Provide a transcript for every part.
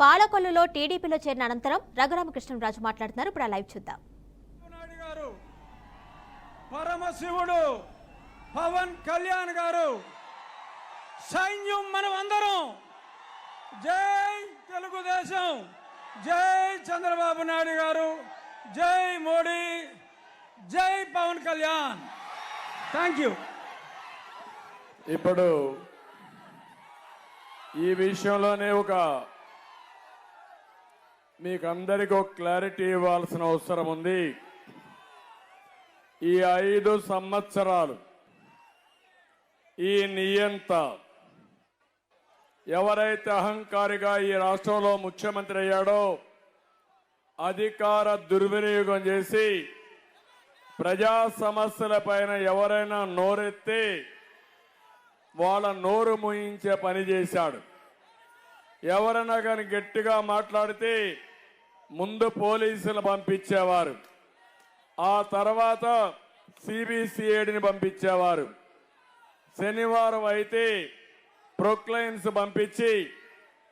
పాలకొల్లులో టీడీపీలో చేరిన అనంతరం రఘురామకృష్ణరాజు మాట్లాడుతున్నారు. ఇప్పుడు ఆ లైవ్ చూద్దాం. పరమశివుడు పవన్ కళ్యాణ్ గారు సైన్యం మనం అందరం. జై తెలుగుదేశం జై చంద్రబాబు నాయుడు గారు జై మోడీ జై పవన్ కళ్యాణ్. థ్యాంక్ యూ ఇప్పుడు ఈ విషయంలోనే ఒక మీకు అందరికీ ఒక క్లారిటీ ఇవ్వాల్సిన అవసరం ఉంది. ఈ ఐదు సంవత్సరాలు ఈ నియంత ఎవరైతే అహంకారిగా ఈ రాష్ట్రంలో ముఖ్యమంత్రి అయ్యాడో అధికార దుర్వినియోగం చేసి ప్రజా సమస్యలపైన ఎవరైనా నోరెత్తి వాళ్ళ నోరు ముయించే పని చేశాడు. ఎవరైనా కానీ గట్టిగా మాట్లాడితే ముందు పోలీసులు పంపించేవారు. ఆ తర్వాత సిబిసిఐడిని పంపించేవారు. శనివారం అయితే ప్రొక్లైన్స్ పంపించి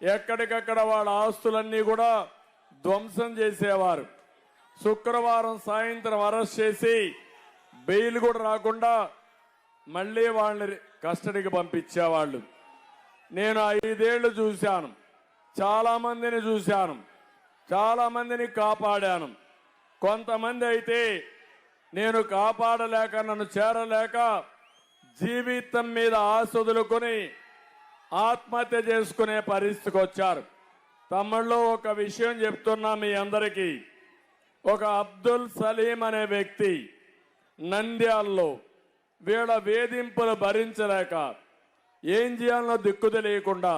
ఎక్కడికక్కడ వాళ్ళ ఆస్తులన్నీ కూడా ధ్వంసం చేసేవారు. శుక్రవారం సాయంత్రం అరెస్ట్ చేసి బెయిల్ కూడా రాకుండా మళ్ళీ వాళ్ళని కస్టడీకి పంపించేవాళ్ళు. నేను ఐదేళ్ళు చూశాను. చాలా మందిని చూశాను. చాలా మందిని కాపాడాను. కొంతమంది అయితే నేను కాపాడలేక నన్ను చేరలేక జీవితం మీద ఆశ వదులుకొని ఆత్మహత్య చేసుకునే పరిస్థితికి వచ్చారు. తమ్ముళ్ళు ఒక విషయం చెప్తున్నా మీ అందరికీ. ఒక అబ్దుల్ సలీం అనే వ్యక్తి నంద్యాల్లో వీళ్ళ వేధింపులు భరించలేక ఏం చేయాలనో దిక్కు తెలియకుండా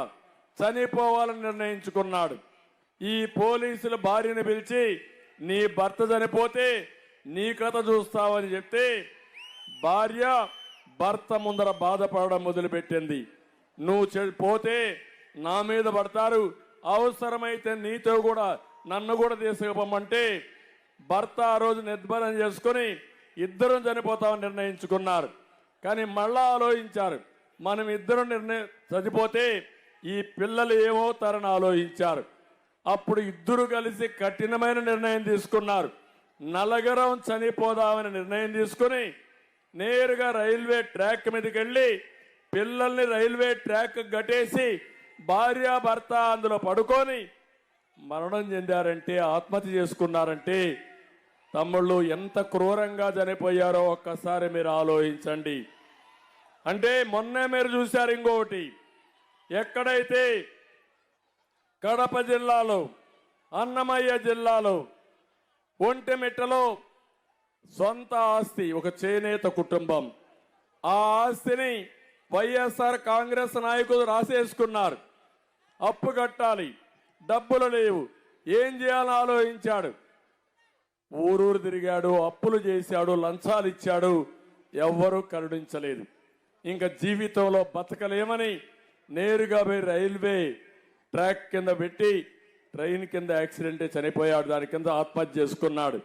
చనిపోవాలని నిర్ణయించుకున్నాడు. ఈ పోలీసుల భార్యను పిలిచి నీ భర్త చనిపోతే నీ కథ చూస్తావని చెప్తే భార్య భర్త ముందర బాధపడడం మొదలుపెట్టింది. నువ్వు చె- పోతే నా మీద పడతారు. అవసరమైతే నీతో కూడా నన్ను కూడా తీసుకుపోమంటే భర్త ఆ రోజు నిర్భరం చేసుకుని ఇద్దరం చనిపోతామని నిర్ణయించుకున్నారు. కానీ మళ్ళా ఆలోచించారు. మనం ఇద్దరం నిర్ణయం చనిపోతే ఈ పిల్లలు ఏమవుతారని ఆలోచించారు. అప్పుడు ఇద్దరు కలిసి కఠినమైన నిర్ణయం తీసుకున్నారు. నలగరం చనిపోదామని నిర్ణయం తీసుకుని నేరుగా రైల్వే ట్రాక్ మీదకి వెళ్ళి పిల్లల్ని రైల్వే ట్రాక్ గట్టేసి భార్య భర్త అందులో పడుకొని మరణం చెందారంటే ఆత్మహత్య చేసుకున్నారంటే తమ్ముళ్ళు ఎంత క్రూరంగా చనిపోయారో ఒక్కసారి మీరు ఆలోచించండి. అంటే మొన్నే మీరు చూశారు ఇంకొకటి. ఎక్కడైతే కడప జిల్లాలో అన్నమయ్య జిల్లాలో ఒంటిమిట్టలో సొంత ఆస్తి ఒక చేనేత కుటుంబం. ఆ ఆస్తిని వైఎస్ఆర్ కాంగ్రెస్ నాయకులు రాసేసుకున్నారు. అప్పు కట్టాలి డబ్బులు లేవు. ఏం చేయాలని ఆలోచించాడు. ఊరూరు తిరిగాడు అప్పులు చేశాడు లంచాలు ఇచ్చాడు. ఎవ్వరూ కరుణించలేదు. ఇంకా జీవితంలో బతకలేమని నేరుగా పోయి రైల్వే ట్రాక్ కింద పెట్టి ట్రైన్ కింద యాక్సిడెంటే చనిపోయాడు. దాని కింద ఆత్మహత్య చేసుకున్నాడు.